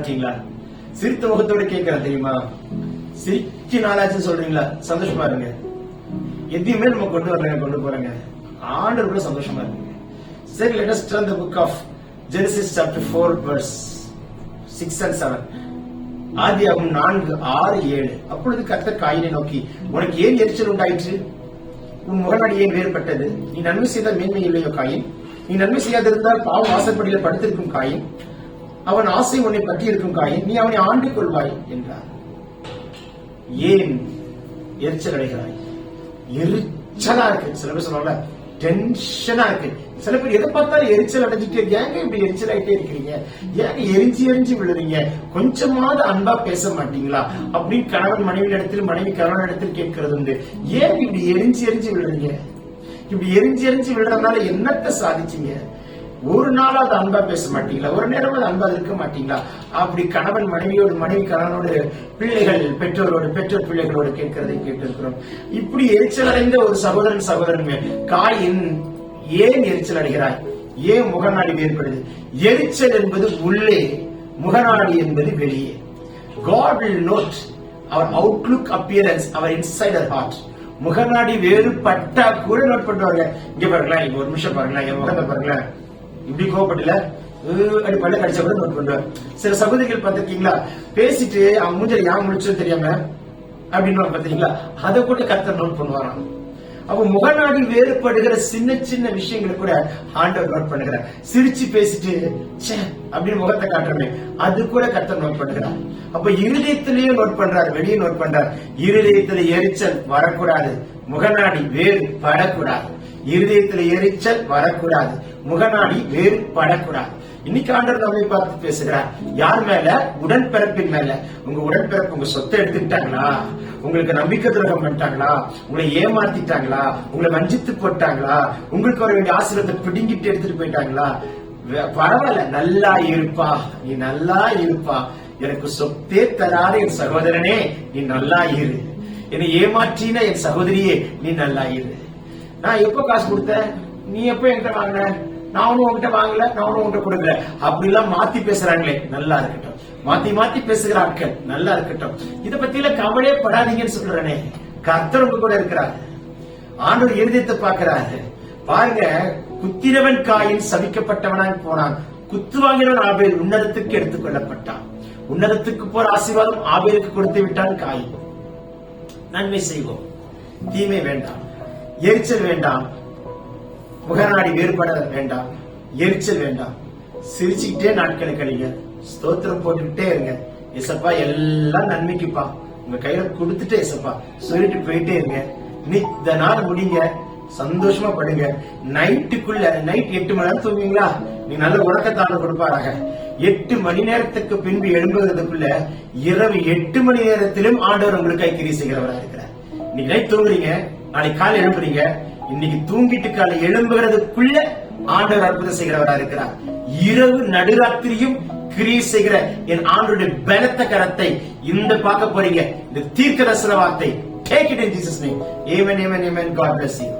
இருக்கீங்களா? சிரித்த முகத்தோட கேட்கிறேன் தெரியுமா? சிரிச்சு நாளாச்சு சொல்றீங்களா? சந்தோஷமா இருங்க. எதையுமே நம்ம கொண்டு வரலங்க கொண்டு போறேங்க. ஆண்டு கூட சந்தோஷமா இருக்குங்க சரி let's turn turn the book of Genesis chapter 4 verse 6 and 7 ஆதியாகமம் நான்கு ஆறு ஏழு. அப்பொழுது கத்த காயினை நோக்கி உனக்கு ஏன் எரிச்சல் உண்டாயிற்று? உன் முகநாடி ஏன் வேறுபட்டது? நீ நன்மை செய்தால் மேன்மை இல்லையோ காயின்? நீ நன்மை செய்யாதிருந்தால் பாவம் வாசற்படியில் படுத்திருக்கும் காயின்? அவன் ஆசை உன்னை பற்றி இருக்கும் காயின் நீ அவனை ஆண்டு கொள்வாய் என்றார். ஏன் எரிச்சல் அடைகிறாய்? எரிச்சலா இருக்கு. சில பேர் சொல்லுவாங்க டென்ஷனா இருக்கு. சில பேர் எதை பார்த்தாலும் எரிச்சல் அடைஞ்சிட்டே ஏங்க இப்படி எரிச்சல் ஆயிட்டே இருக்கிறீங்க? ஏங்க எரிஞ்சு எரிஞ்சு விழுறீங்க? கொஞ்சமாவது அன்பா பேச மாட்டீங்களா? அப்படின்னு கணவன் மனைவி இடத்தில் மனைவி கணவன் இடத்தில் கேட்கறது உண்டு. ஏன் இப்படி எரிஞ்சு எரிஞ்சு விழுறீங்க? இப்படி எரிஞ்சு எரிஞ்சு விழுறதுனால என்னத்தை சாதிச்சீங்க? ஒரு நாளாவது அன்பா பேச மாட்டீங்களா? ஒரு நேரமாவது அன்பா இருக்க மாட்டீங்களா? அப்படி கணவன் மனைவியோடு மனைவி கணவனோடு பிள்ளைகள் பெற்றோரோடு பெற்றோர் பிள்ளைகளோடு கேட்கிறதை கேட்டிருக்கிறோம். இப்படி எரிச்சல் அடைந்த ஒரு சகோதரன் சகோதரன் காயின் ஏன் எரிச்சல் அடைகிறாய்? ஏன் முகநாடி வேறுபடுது? எரிச்சல் என்பது உள்ளே முகநாடி என்பது வெளியே. God will note our outlook appearance, our insider heart முகநாடி வேறுபட்டா கூட நோட் பண்றாங்க இங்க பாருங்களேன் இங்க ஒரு நிமிஷம் பாருங்களேன் என் முகத்தை பாருங்களேன். இப்படி கோவப்படல அப்படி பல்ல கடிச்ச கூட நோட் பண்ணுவேன் சில சகோதரிகள் பார்த்திருக்கீங்களா? பேசிட்டு அவன் மூஞ்சல் யான் முடிச்சது தெரியாம அப்படின்னு பாத்தீங்களா அதை கூட கர்த்தர் நோட் பண்ணுவாராம். அப்ப முகநாடி வேறுபடுகிற சின்ன சின்ன விஷயங்களை கூட ஆண்டவர் நோட் பண்ணுகிறார். சிரிச்சு பேசிட்டு ச்சே அப்படின்னு முகத்தை காட்டுறமே அது கூட கர்த்தர் நோட் பண்ணுகிறார். அப்ப இருதயத்திலேயே நோட் பண்றாரு வெளியே நோட் பண்றார். இருதயத்துல எரிச்சல் வரக்கூடாது. முகநாடி வேறு படக்கூடாது இருதயத்துல எரிச்சல் வரக்கூடாது. முகநாடி வேறு படக்கூடாது இன்னைக்கு ஆண்டவர் நம்மை பார்த்து பேசுகிறார் யார் மேல? உடன்பிறப்பின் மேல. உங்க உடன்பிறப்பு உங்க சொத்தை எடுத்துக்கிட்டாங்களா? உங்களுக்கு நம்பிக்கை துரோகம் பண்ணிட்டாங்களா? உங்களை ஏமாத்திட்டாங்களா? உங்களை வஞ்சித்து போட்டாங்களா? உங்களுக்கு வர வேண்டிய ஆசிரியத்தை பிடுங்கிட்டு எடுத்துட்டு போயிட்டாங்களா? பரவாயில்ல நல்லா இருப்பா. நீ நல்லா இருப்பா. எனக்கு சொத்தே தராத என் சகோதரனே நீ நல்லா இரு. என்னை ஏமாற்றின என் சகோதரியே நீ நல்லா இரு. நான் எப்ப காசு கொடுத்தேன்? நீ எப்ப என்கிட்ட வாங்கின? நானும் உன்கிட்ட வாங்கல நானும் உன்கிட்ட கொடுக்கல. அப்படி எல்லாம் மாத்தி பேசுறாங்களே. நல்லா இருக்கட்டும். மாத்தி மாத்தி பேசுகிற ஆட்கள் நல்லா இருக்கட்டும். இத பத்தியில கவலையே படாதீங்கன்னு சொல்றேனே. கர்த்தர் உங்க கூட இருக்கிறார். ஆண்டவர் இருதயத்தை பாக்குறாரு பாருங்க குத்திரவன் காயின் சபிக்கப்பட்டவனாய் போனான். குத்து வாங்கினவன் ஆபேல் உன்னதத்துக்கு எடுத்துக்கொள்ளப்பட்டான். உன்னதத்துக்கு போற ஆசீர்வாதம் ஆபேலுக்கு கொடுத்து விட்டான் காயின் நன்மை செய்வோம். தீமை வேண்டாம். எரிச்சல் வேண்டாம். முகநாடி வேறுபட வேண்டாம். எரிச்சல் வேண்டாம். சிரிச்சுக்கிட்டே நாட்களை கழிங்க. ஸ்தோத்திரம் போட்டுக்கிட்டே இருங்க. இசப்பா எல்லாம் நன்மைக்குப்பா. உங்க கையில கொடுத்துட்டே இசப்பா சொல்லிட்டு போயிட்டே இருங்க. இந்த நாள் முடிங்க. சந்தோஷமா படுங்க. நைட்டுக்குள்ள நைட் எட்டு மணி நேரம் தூங்குவீங்களா? நீ நல்ல உறக்கத்தான கொடுப்பாராக. எட்டு மணி நேரத்துக்கு பின்பு எழும்புகிறதுக்குள்ள இரவு எட்டு மணி நேரத்திலும் ஆண்டவர் உங்களுக்கு கிரி செய்கிறவராக இருக்கிறார். நீங்க நைட் தூங்குறீங்க. நாளைக்கு காலை எழுப்புறீங்க. இன்னைக்கு தூங்கிட்டு காலை எழும்புகிறதுக்குள்ள ஆண்டவர் அற்புதம் செய்கிறவரா இருக்கிறார். இரவு நடுராத்திரியும் கிரியை செய்கிற என் ஆண்டோட பலத்த கரத்தை இந்த பார்க்க போறீங்க. இந்த தீர்க்க தரிசன வார்த்தை take it in Jesus name amen amen amen God bless you.